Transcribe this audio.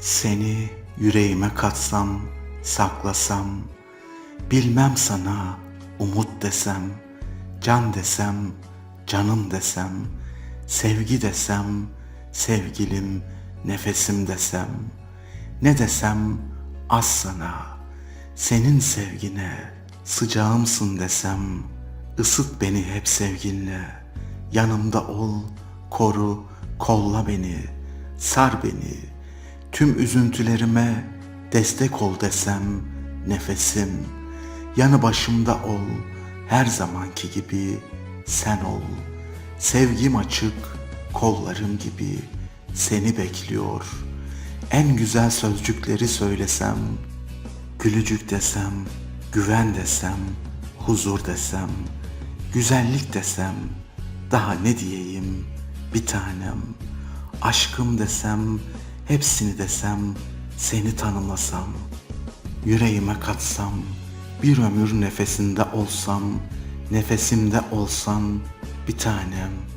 Seni yüreğime katsam, saklasam, bilmem sana umut desem, can desem, canım desem, sevgi desem, sevgilim, nefesim desem, ne desem az sana, senin sevgine sıcağımsın desem, ısıt beni hep sevginle, yanımda ol, koru, kolla beni, sar beni, tüm üzüntülerime destek ol desem, nefesim, yanı başımda ol, her zamanki gibi sen ol. Sevgim açık, kollarım gibi seni bekliyor. En güzel sözcükleri söylesem, gülücük desem, güven desem, huzur desem, güzellik desem, daha ne diyeyim bir tanem. Aşkım desem, hepsini desem, seni tanımlasam, yüreğime katsam, bir ömür nefesinde olsam, nefesimde olsan bir tanem.